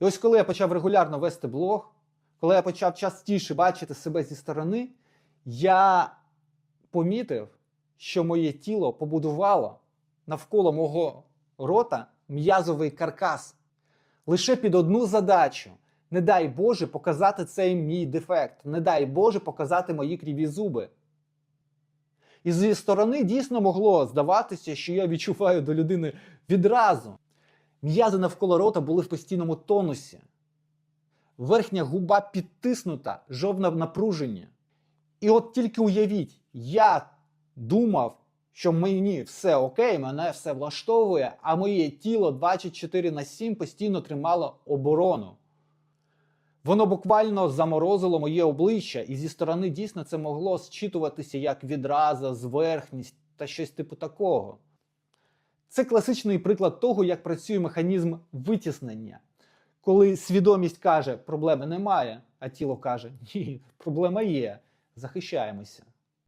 І ось коли я почав регулярно вести блог, коли я почав частіше бачити себе зі сторони, я помітив, що моє тіло побудувало навколо мого рота м'язовий каркас. Лише під одну задачу. Не дай Боже показати цей мій дефект. Не дай Боже показати мої кріві зуби. І зі сторони дійсно могло здаватися, що я відчуваю до людини відразу. М'язи навколо рота були в постійному тонусі. Верхня губа підтиснута, жовна напруження. І от тільки уявіть, я думав, що мені все окей, мене все влаштовує, а моє тіло 24 на 7 постійно тримало оборону. Воно буквально заморозило моє обличчя, і зі сторони дійсно це могло зчитуватися як відраза, зверхність та щось типу такого. Це класичний приклад того, як працює механізм витіснення. Коли свідомість каже, проблеми немає, а тіло каже, ні, проблема є, захищаємося.